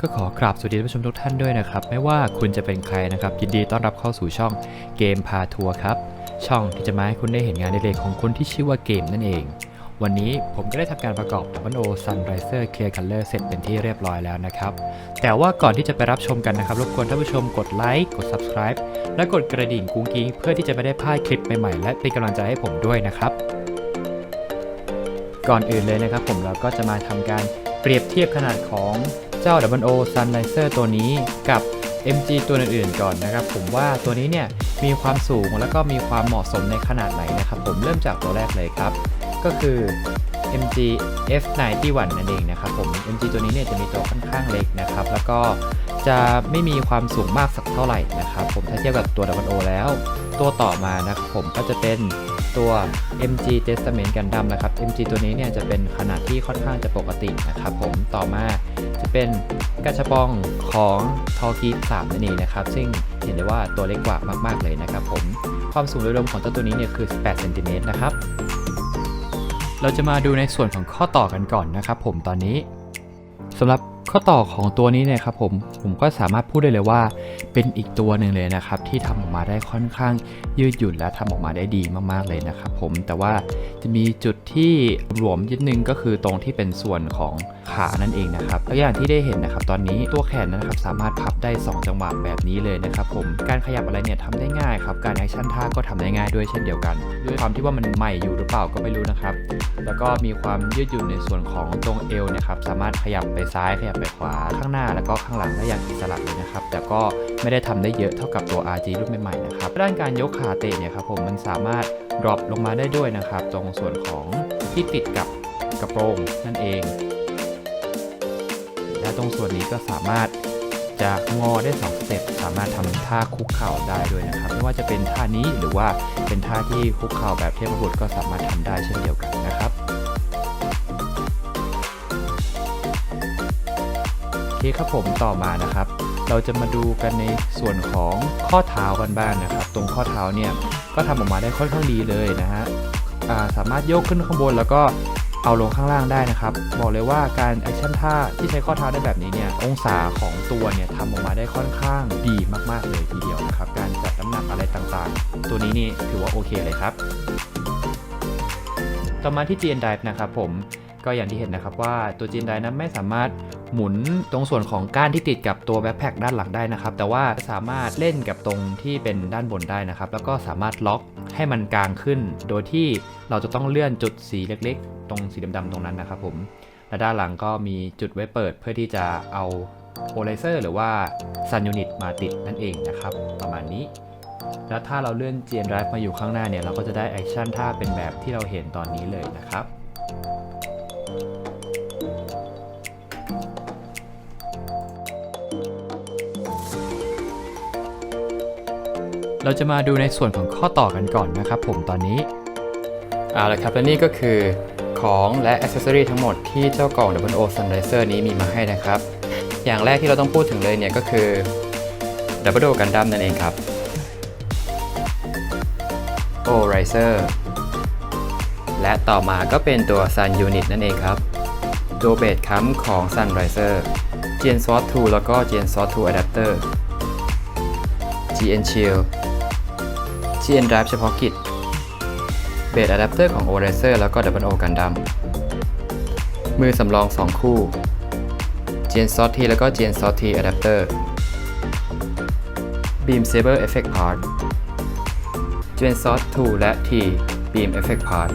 ก็ขอกราบสวัสดีท่านผู้ชมทุกท่านด้วยนะครับ ไม่ว่าคุณจะเป็นใครนะครับ ยินดีต้อนรับเข้าสู่ช่องเกมพาทัวร์ครับ ช่องที่จะมาให้คุณได้เห็นงานในเล็กของคนที่ชื่อว่าเกมนั่นเอง วันนี้ผมก็ได้ทำการประกอบ w o Sunriser Clear Color เลอร์เสร็จเป็นที่เรียบร้อยแล้วนะครับ แต่ว่าก่อนที่จะไปรับชมกันนะครับ รบกวนท่านผู้ชมกดไลค์กด Subscribe และกดกระดิ่งกุ้งกิ้งเพื่อที่จะไม่ได้พลาดคลิปใหม่ๆและเป็นกำลังใจให้ผมด้วยนะครับ ก่อนอื่นเลยนะครับผมเราก็จะมาทำการเปรียบเทียบขนาดของ เจ้า W O Sunriser ตัวนี้กับ MG ตัวอื่นๆก่อนนะครับ ผมว่าตัวนี้เนี่ยมีความสูงแล้วก็มีความเหมาะสมในขนาดไหนนะครับผมเริ่มจากตัวแรกเลยครับ ก็คือ MG F91 นั่นเองนะครับผม MG ตัวนี้เนี่ยจะมีตัวค่อนข้างเล็กนะครับ แล้วก็จะไม่มีความสูงมากสักเท่าไหร่นะครับ ผมถ้าเทียบกับตัว W O แล้ว ตัวต่อมานะครับผมก็จะเป็น ตัว MG Testament Gundam นะครับ MG ตัวนี้เนี่ยจะเป็นขนาดที่ค่อนข้างจะปกตินะครับผมต่อมาจะเป็นกระชับปองของทอกี3นั่นเองนะครับ ซึ่งเห็นได้ว่าตัวเล็กกว่ามาก ๆ เลยนะครับผมความสูงโดยรวมของเจ้าตัวนี้เนี่ยคือ 18 เซนติเมตรนะครับ เราจะมาดูในส่วนของข้อต่อกันก่อนนะครับผมตอนนี้สำหรับ ข้อต่อของตัวนี้เนี่ยครับผมผมก็สามารถพูดได้เลยว่า เป็นอีกตัวหนึ่งเลยนะครับที่ทำออกมาได้ค่อนข้างยืดหยุ่นและทำออกมาได้ดีมากๆเลยนะครับผมแต่ว่าจะมีจุดที่หลวมนิดนึงก็คือตรงที่เป็นส่วนของ ขานั่นเองนะครับตัวอย่างที่ได้เห็นนะครับตอนนี้ตัวแขนนะครับสามารถพับได้ 2 จังหวะแบบนี้เลยนะครับผมการขยับอะไรเนี่ยทำได้ง่ายครับการแอคชั่นท่าก็ทำได้ง่ายด้วยเช่นเดียวกัน ด้วยความที่ว่ามันใหม่อยู่หรือเปล่าก็ไม่รู้นะครับ แล้วก็มีความยืดหยุ่นในส่วนของตรงเอวนะครับสามารถขยับไปซ้ายขยับไปขวาข้างหน้า แล้วก็ข้างหลังได้อย่างอิสระเลยนะครับแต่ก็ไม่ได้ทำได้เยอะเท่ากับตัว RG รุ่นใหม่ๆนะครับด้านการยกขาเตะเนี่ยครับผมมันสามารถดรอปลงมาได้ด้วยนะครับตรงส่วนของที่ติดกับกระโปรงนั่นเอง ตรงส่วนนี้ก็สามารถจะงอได้2สเต็ปสามารถทำท่าคุกเข่าได้ด้วยนะครับไม่ว่าจะเป็นท่านี้หรือว่าเป็นท่าที่คุกเข่าแบบเทพบุตรก็สามารถทำได้เช่นเดียวกันนะครับโอเคครับผมต่อมานะครับ เราจะมาดูกันในส่วนของข้อเท้ากันบ้างนะครับ ตรงข้อเท้าเนี่ยก็ทำออกมาได้ค่อนข้างดีเลยนะฮะสามารถโยกขึ้นข้างบนแล้วก็ เอาลงข้างล่างได้นะครับ บอกเลยว่าการแอคชั่นท่าที่ใช้ข้อเท้าได้แบบนี้เนี่ยองศาของตัวเนี่ยทำออกมาได้ค่อนข้างดีมากๆเลยทีเดียวนะครับ การจัดน้ำหนักอะไรต่างๆ ตัวนี้นี่ถือว่าโอเคเลยครับ ต่อมาที่ GN Dive นะครับผมก็อย่างที่เห็นนะครับว่าตัว GN Drive นั้นไม่สามารถหมุนตรงส่วนของก้านที่ติดกับตัวแบ็คแพคด้านหลังได้นะครับ แต่ว่าสามารถเล่นกับตรงที่เป็นด้านบนได้นะครับ แล้วก็สามารถล็อกให้มันกลางขึ้น โดยที่เราจะต้องเลื่อนจุดสีเล็ก ตรงสีดำๆตรงนั้นนะครับผมและด้านหลังก็มีจุดไว้เปิดเพื่อที่จะเอาโอไลเซอร์หรือว่าซันยูนิตมาติดนั่นเองนะครับ ประมาณนี้ แล้วถ้าเราเลื่อน GN Drive มาอยู่ข้างหน้าเนี่ย เราก็จะได้แอคชั่นท่าเป็นแบบที่เราเห็นตอนนี้เลยนะครับเราจะมาดูในส่วนของข้อต่อกันก่อนนะครับผมตอนนี้เอาละครับและนี่ก็คือ ของและอ c เซสซอรีทั้งหมดที่เจ้ากล่อง W O Sunriser นี้มีมาให้นะครับ อย่างแรกที่เราต้องพูดถึงเลยเนี่ยก็คือ W O Gundam นั่นเองครับ O Riser และต่อมาก็เป็นตัว Sun Unit นั่นเองครับ ตัวเบสคัมของ Sun Riser Gen Sword 2แล้วก็ Gen Sword 2 Adapter GN Shield GN Drive เฉพาะกิจ เบสอะแดปเตอร์ของ O Riser แล้วก็ W O Gundam มือสำรอง 2 คู่ Gen Sword T แล้วก็ Gen Sword T Adapter Beam Saber Effect Part Gen Source 2และ T Beam Effect Part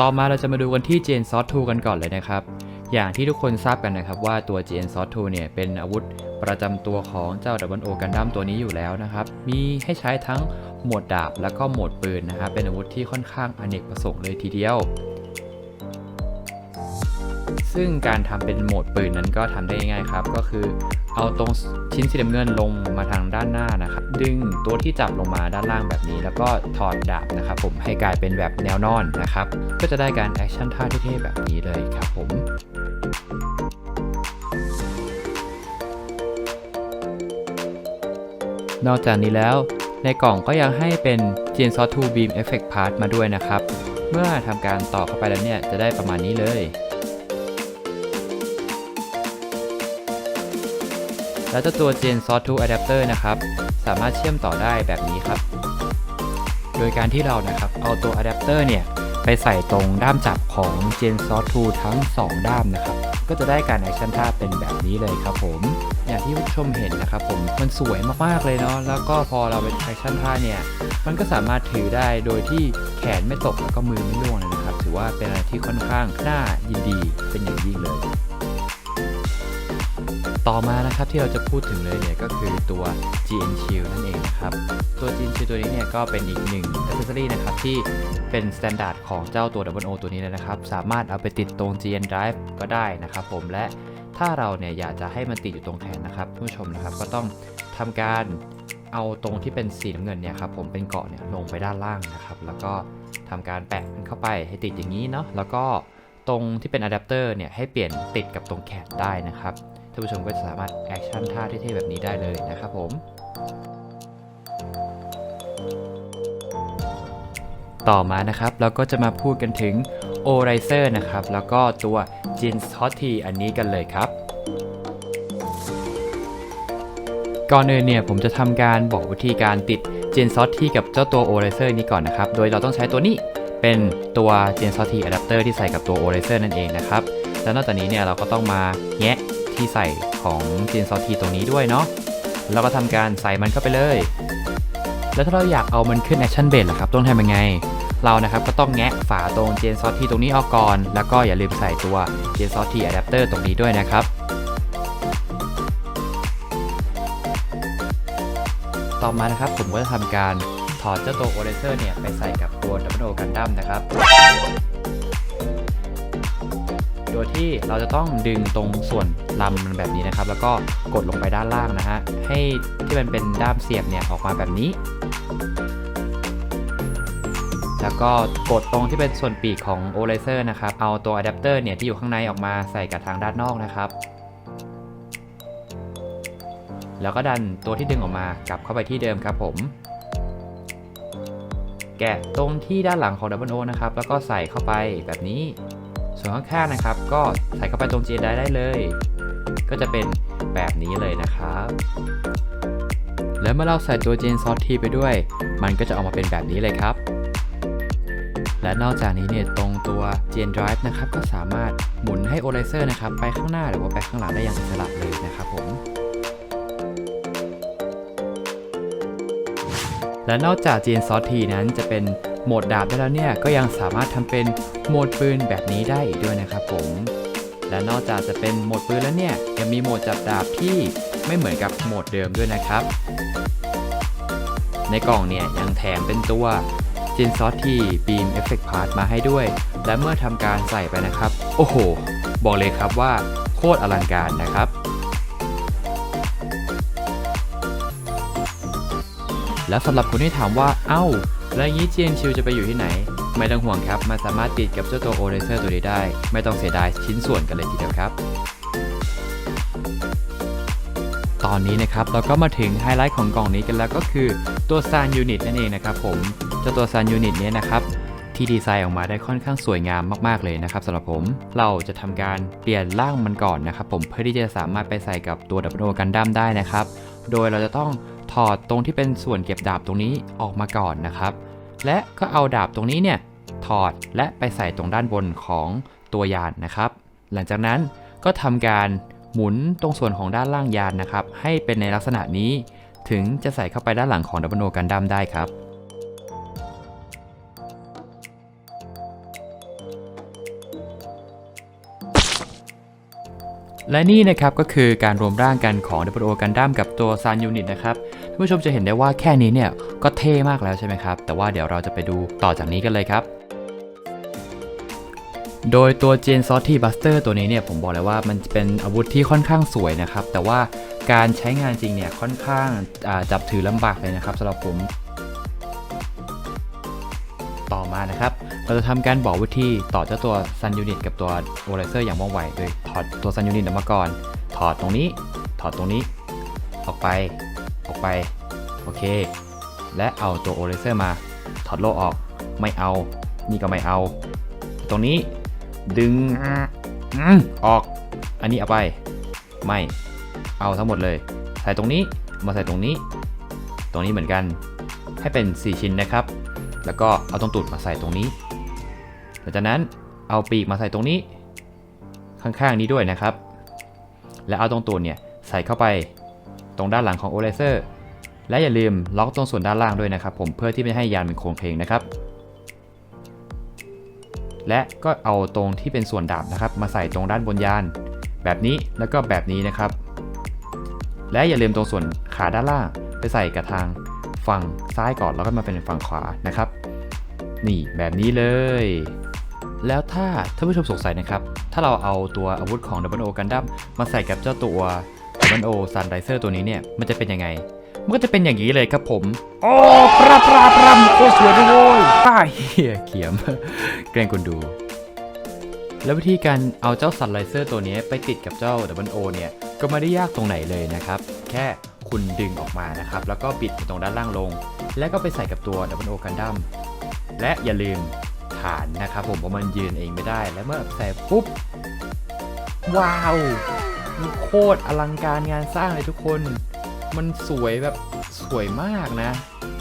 ต่อมาเราจะมาดูกันที่ Gen Source 2กันก่อนเลยนะครับ อย่างที่ทุกคนทราบกันนะครับว่าตัว Gen Source 2เนี่ยเป็นอาวุธประจำตัวของเจ้า W O Gundam ตัวนี้อยู่แล้วนะครับ มีให้ใช้ทั้ง หมดดาบแล้วก็โหมดปืนนะครับเป็นอาวุธที่ค่อนข้างอเนกประสงค์เลยทีเดียว ซึ่งการทำเป็นโหมดปืนนั้นก็ทำได้ง่ายครับ ก็คือเอาตรงชิ้นสีน้ำเงินลงมาทางด้านหน้านะครับ ดึงตัวที่จับลงมาด้านล่างแบบนี้ แล้วก็ถอดดาบนะครับ ผมให้กลายเป็นแบบแนวนอนนะครับ ก็จะได้การแอคชั่นท่าเท่ๆแบบนี้เลยครับผมนอกจากนี้แล้ว ในกล่องก็ยังให้เป็น Gen s o 2 Beam Effect Part มาด้วยนะครับ เมื่อทำการต่อเข้าไปแล้วเนี่ยจะได้ประมาณนี้เลย แล้วเจ้าตัว Gen s o u to Adapter นะครับ สามารถเชื่อมต่อได้แบบนี้ครับ โดยการที่เรานะครับเอาตัวอะแดปเตอร์เนี่ยไปใส่ตรงด้ามจับของ Gen Source 2ทั้ง 2 ด้ามนะครับ ก็จะได้การแอคชั่นท่าเป็นแบบนี้เลยครับผม อย่างที่ผู้ชมเห็นนะครับผมมันสวยมากๆเลยเนาะแล้วก็พอเราเป็นแอคชั่นท่าเนี่ยมันก็สามารถถือได้โดยที่แขนไม่ตกแล้วก็มือไม่ร่วงเลยนะครับ ถือว่าเป็นอะไรที่ค่อนข้างน่ายินดีเป็นอย่างยิ่งเลย ต่อมานะครับที่เราจะพูดถึงเลยเนี่ยก็คือตัว GN Shield นั่นเองนะครับ ตัว GN Shield ตัวนี้เนี่ยก็เป็นอีกหนึ่ง accessory นะครับที่เป็น standard ของเจ้าตัว Double O ตัวนี้เลยนะครับ สามารถเอาไปติดตรง GN Drive ก็ได้นะครับผมและ ถ้าเราเนี่ยอยากจะให้มันติดอยู่ตรงแขนนะครับผู้ชมนะครับก็ต้องทำการเอาตรงที่เป็นสีน้ำเงินเนี่ยครับผมเป็นเกาะเนี่ยลงไปด้านล่างนะครับแล้วก็ทำการแปะมันเข้าไปให้ติดอย่างนี้เนาะแล้วก็ตรงที่เป็นอะแดปเตอร์เนี่ยให้เปลี่ยนติดกับตรงแขนได้นะครับท่านผู้ชมก็จะสามารถแอคชั่นท่าเท่ๆแบบนี้ได้เลยนะครับผมต่อมานะครับเราก็จะมาพูดกันถึง o r i z e r นะครับ แล้วก็ตัว g i n s Hot T อันนี้กันเลยครับก่อนอื่นเนี่ยผมจะทำการบอกวิธีการติด g e n s o t T กับเจ้าตัว o r i z e r นี้ก่อนนะครับ โดยเราต้องใช้ตัวนี้เป็นตัว g e n s o t T adapter ที่ใส่กับตัว o r i z e r นั่นเองนะครับ แล้วนอกจากนี้เนี่ยเราก็ต้องมาแงะที่ใส่ของ g e n s o t T ตรงนี้ด้วยเนาะแล้วก็ทำการใส่มันเข้าไปเลย แล้วถ้าเราอยากเอามันขึ้น Action Base ล่ะครับ ต้องทำยังไง เรานะครับก็ต้องแงะฝาตรง Gen s o t T ตรงนี้ออกก่อน แล้วก็อย่าลืมใส่ตัว Gen s o t T Adapter ตอร์ตรงนี้ด้วยนะครับต่อมานะครับผมก็จะทำการถอดเจ้าตัว o r a z e r เนี่ยไปใส่กับตัว Double O Gundam นะครับ โดยที่เราจะต้องดึงตรงส่วนลำมันแบบนี้นะครับ แล้วก็กดลงไปด้านล่างนะฮะ ให้ที่มันเป็นด้ามเสียบเนี่ยออกมาแบบนี้ ก็กดตรงที่เป็นส่วนปีกของ o r a z e r นะครับ เอาตัวอะแดปเตอร์เนี่ยที่อยู่ข้างในออกมาใส่กับทางด้านนอกนะครับ แล้วก็ดันตัวที่ดึงออกมากลับเข้าไปที่เดิมครับผม แกะตรงที่ด้านหลังของ Double O นะครับ แล้วก็ใส่เข้าไปแบบนี้ ส่วนข้างๆนะครับ ก็ใส่เข้าไปตรง G ได้ได้เลย ก็จะเป็นแบบนี้เลยนะครับแล้วเมื่อเราใส่ตัว Gen s o r t ไปด้วย มันก็จะออกมาเป็นแบบนี้เลยครับ และนอกจากนี้เนี่ยตรงตัว Gen Drive นะครับก็สามารถหมุนให้ o r a z e r นะครับไปข้างหน้าหรือว่าไปข้างหลังได้อย่างอิสระเลยนะครับผมและนอกจาก Gen s o r t นั้นจะเป็นโหมดดาบได้แล้วเนี่ยก็ยังสามารถทำเป็นโหมดปืนแบบนี้ได้อีกด้วยนะครับผมและนอกจากจะเป็นโหมดปืนแล้วเนี่ยยังมีโหมดจับดาบที่ไม่เหมือนกับโหมดเดิมด้วยนะครับ ในกล่องเนี่ยยังแถมเป็นตัว g e n s o t T Beam Effect Part มาให้ด้วย และเมื่อทำการใส่ไปนะครับ โอ้โห บอกเลยครับว่าโคตรอลังการนะครับแล้วสำหรับคนที่ถามว่า เอ้า แล้วอย่างนี้ GN Shield จะไปอยู่ที่ไหน ไม่ต้องห่วงครับ มันสามารถติดกับเจ้าตัว o r a z e r ตัวนี้ได้ ไม่ต้องเสียดายชิ้นส่วนกันเลยทีเดียวครับ ตอนนี้นะครับ เราก็มาถึงไฮไลท์ของกล่องนี้กันแล้วก็คือตัว Sun Unit นั่นเองนะครับผม จ้าตัว Sun Unit เนี้ยนะครับที่ดีไซน์ออกมาได้ค่อนข้างสวยงามมากๆเลยนะครับสำหรับผมเราจะทำการเปลี่ยนร่างมันก่อนนะครับผมเพื่อที่จะสามารถไปใส่กับตัว Double O Gundam ได้นะครับ โดยเราจะต้องถอดตรงที่เป็นส่วนเก็บดาบตรงนี้ออกมาก่อนนะครับ และก็เอาดาบตรงนี้เนี่ยถอดและไปใส่ตรงด้านบนของตัวยานนะครับ หลังจากนั้นก็ทำการหมุนตรงส่วนของด้านล่างยานนะครับให้เป็นในลักษณะนี้ ถึงจะใส่เข้าไปด้านหลังของดับเบิลโนกันดั้มได้ครับ และนี่นะครับก็คือการรวมร่างกันของ w o Gundam กับตัว Sun Unit นะครับท่านผู้ชมจะเห็นได้ว่าแค่นี้เนี่ยก็เท่มากแล้วใช่ไหมครับ แต่ว่าเดี๋ยวเราจะไปดูต่อจากนี้กันเลยครับ โดยตัว Gen s o r t y Buster ตัวนี้เนี่ยผมบอกเลยว่ามันเป็นอาวุธที่ค่อนข้างสวยนะครับ แต่ว่าการใช้งานจริงเนี่ยค่อนข้างจับถือลำบากเลยนะครับสำหรับผม ต่อมานะครับ เราจะทำการบอกวิธีต่อเจ้าตัว Sun Unit กับตัว o r a z e r อย่างว่องไว โดยถอดตัว Sun Unit ออกมาก่อน ถอดตรงนี้ ถอดตรงนี้ ออกไป ออกไป โอเค และเอาตัว o r a z e r มา ถอดโลออก ไม่เอา นี่ก็ไม่เอา ตรงนี้ ดึงออก อันนี้เอาไป ไม่ เอาทั้งหมดเลย ใส่ตรงนี้ มาใส่ตรงนี้ ตรงนี้เหมือนกัน ให้เป็น 4 ชิ้นนะครับ แล้วก็เอาตรงตูดมาใส่ตรงนี้ ลังจากนั้นเอาปีกมาใส่ตรงนี้ ข้างๆนี้ด้วยนะครับ และเอาตรงตูดเนี่ยใส่เข้าไปตรงด้านหลังของโอเลเซอร์และอย่าลืมล็อกตรงส่วนด้านล่างด้วยนะครับ ผมเพื่อที่ไม่ให้ยานมันโค้งเพลงนะครับ และก็เอาตรงที่เป็นส่วนดาบนะครับ มาใส่ตรงด้านบนยาน แบบนี้แล้วก็แบบนี้นะครับ และอย่าลืมตรงส่วนขาด้านล่างไปใส่กับทางฝั่งซ้ายก่อนแล้วก็มาเป็นฝั่งขวานะครับ นี่แบบนี้เลย แล้วถ้าท่านผู้ชมสงสัยนะครับ ถ้าเราเอาตัวอาวุธของ Double O Gundam มาใส่กับเจ้าตัว Double O Sunriser ตัวนี้เนี่ย มันจะเป็นยังไง มันก็จะเป็นอย่างนี้เลยครับผม โอ้ปราปราปรามโคตรสวยด้วยโว้ยป้าเฮียเขียมแกล้งคนดู แล้ววิธีการเอาเจ้า Sunriser ตัวนี้ไปติดกับเจ้า Double O เนี่ย ก็ไม่ได้ยากตรงไหนเลยนะครับ แค่คุณดึงออกมานะครับ แล้วก็บิดตรงด้านล่างลง แล้วก็ไปใส่กับตัว Double O Gundam และอย่าลืมานนะครับผมเพราะมันยืนเองไม่ได้และเมื่อใส่ปุ๊บ ว้าวมันโคตรอลังการงานสร้างเลยทุกคน มันสวยแบบสวยมากนะ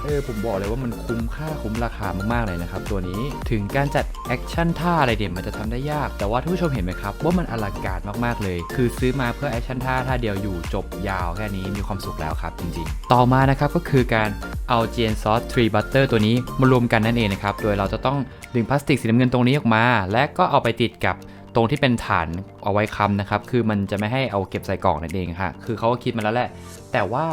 เออผมบอกเลยว่ามันคุ้มค่าคุ้มราคามากๆเลยนะครับตัวนี้ถึงการจัดแอคชั่นท่าอะไรเด่นมันจะทำได้ยาก แต่ว่าท่านผู้ชมเห็นไหมครับ ว่ามันอลังการมากๆเลย คือซื้อมาเพื่อแอคชั่นท่าท่าเดียวอยู่จบยาวแค่นี้มีความสุขแล้วครับจริงๆ ต่อมานะครับก็คือการ เอา g n Sauce 3 Butter ตัวนี้มารวมกันนั่นเองนะครับ โดยเราจะต้องดึงพลาสติกสีน้ำเงินตรงนี้ออกมา และก็เอาไปติดกับตรงที่เป็นฐานเอาไว้ค้ำนะครับ คือมันจะไม่ให้เอาเก็บใส่กล่องนั่นเองฮะคือเขาก็คิดมาแล้วแหละ แต่ว่า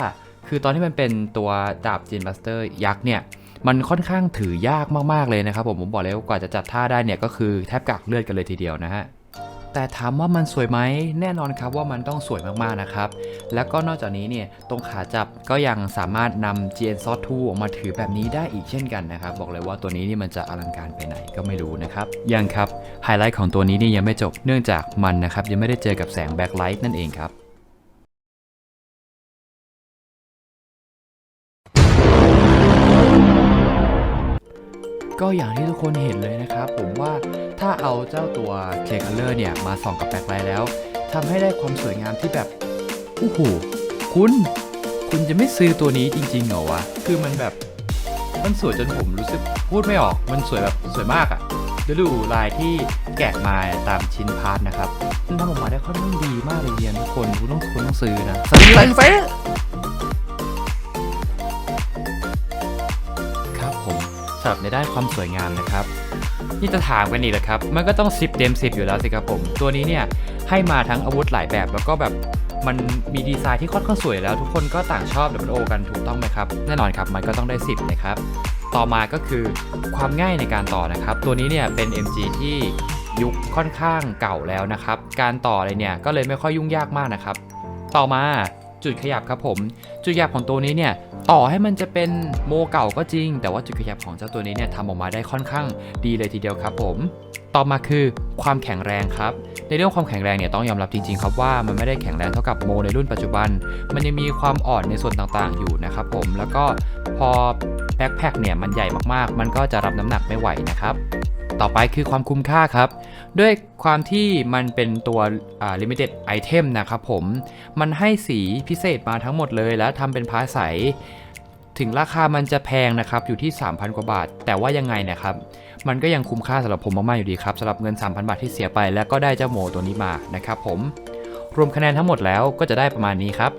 คือตอนที่มันเป็นตัวดาบเจนบัสเตอร์ยักษ์เนี่ย มันค่อนข้างถือยากมากๆเลยนะครับผม ผมบอกเลยว่ากว่าจะจัดท่าได้เนี่ยก็คือแทบกักเลือดกันเลยทีเดียวนะฮะ แต่ถามว่ามันสวยไหมแน่นอนครับว่ามันต้องสวยมากๆนะครับ แล้วก็นอกจากนี้เนี่ยตรงขาจับก็ยังสามารถนำ GN s o 2ออกมาถือแบบนี้ได้อีกเช่นกันนะครับ บอกเลยว่าตัวนี้นี่มันจะอลังการไปไหนก็ไม่รู้นะครับ ยังครับไฮไลท์ของตัวนี้นี่ยังไม่จบเนื่องจากมันนะครับยังไม่ได้เจอกับแสงแบ็คไลท์นั่นเองครับ ก็อย่างที่ทุกคนเห็นเลยนะครับ ผมว่าถ้าเอาเจ้าตัวเคคัลเลอร์เนี่ยมาส่องกับแบ็คไลท์แล้วทำให้ได้ความสวยงามที่แบบโอ้โหคุณ คุณจะไม่ซื้อตัวนี้จริงๆเหรอวะ คือมันแบบมันสวยจนผมรู้สึกพูดไม่ออก มันสวยแบบสวยมากอะ่ะเดี๋ยวดูลายที่แกะมาตามชิ้นพาร์ทนะครับมันทำออกมาได้ค่อนข้างดีมากเลยเรียนทุกคนคุณต้องคุณต้องซื้อนะซื้อเล สำหรับในด้านความสวยงามนะครับนี่จะถามกันอีกแล้วครับ มันก็ต้อง 10 เต็ม 10 อยู่แล้วสิครับผม ตัวนี้เนี่ยให้มาทั้งอาวุธหลายแบบแล้วก็แบบมันมีดีไซน์ที่ค่อนข้างสวยแล้ว ทุกคนก็ต่างชอบ w o กันถูกต้องไหมครับ แน่นอนครับมันก็ต้องได้ 10 นะครับ ต่อมาก็คือความง่ายในการต่อนะครับ ตัวนี้เนี่ยเป็น MG ที่ยุคค่อนข้างเก่าแล้วนะครับ การต่ออะไรเนี่ยก็เลยไม่ค่อยยุ่งยากมากนะครับ ต่อมา จุดขยับครับผม จุดขยับของตัวนี้เนี่ยต่อให้มันจะเป็นโมเก่าก็จริง แต่ว่าจุดขยับของเจ้าตัวนี้เนี่ยทำออกมาได้ค่อนข้างดีเลยทีเดียวครับผม ต่อมาคือความแข็งแรงครับ ในเรื่องความแข็งแรงเนี่ยต้องยอมรับจริงๆครับว่ามันไม่ได้แข็งแรงเท่ากับโมในรุ่นปัจจุบัน มันยังมีความอ่อนในส่วนต่างๆอยู่นะครับผมแล้วก็พอแบ็คแพคเนี่ยมันใหญ่มากๆ มันก็จะรับน้ำหนักไม่ไหวนะครับ ต่อไปคือความคุ้มค่าครับ ด้วยความที่มันเป็นตัว limited item นะครับผม มันให้สีพิเศษมาทั้งหมดเลย แล้วทำเป็นพาใส ถึงราคามันจะแพงนะครับ อยู่ที่ 3,000 กว่าบาท แต่ว่ายังไงนะครับ มันก็ยังคุ้มค่าสำหรับผมมาก ๆ อยู่ดีครับสำหรับเงิน 3,000 บาทที่เสียไป แล้วก็ได้เจ้าโมตัวนี้มานะครับผม รวมคะแนนทั้งหมดแล้วก็จะได้ประมาณนี้ครับ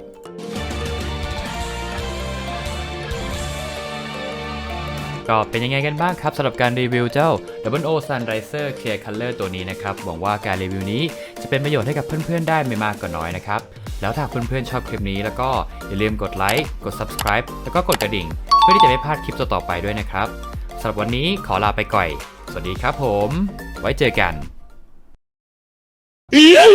ก็เป็นยังไงกันบ้างครับสำหรับการรีวิวเจ้า Double O Sunriser Clear Color ตัวนี้นะครับ หวังว่าการรีวิวนี้จะเป็นประโยชน์ให้กับเพื่อนๆ ได้ไม่มากก็น้อยนะครับ แล้วถ้าเพื่อนๆ ชอบคลิปนี้แล้วก็อย่าลืมกดไลค์กด subscribe แล้วก็กดกระดิ่ง เพื่อที่จะไม่พลาดคลิปต่อๆไปด้วยนะครับสำหรับวันนี้ขอลาไปก่อนสวัสดีครับผม ไว้เจอกัน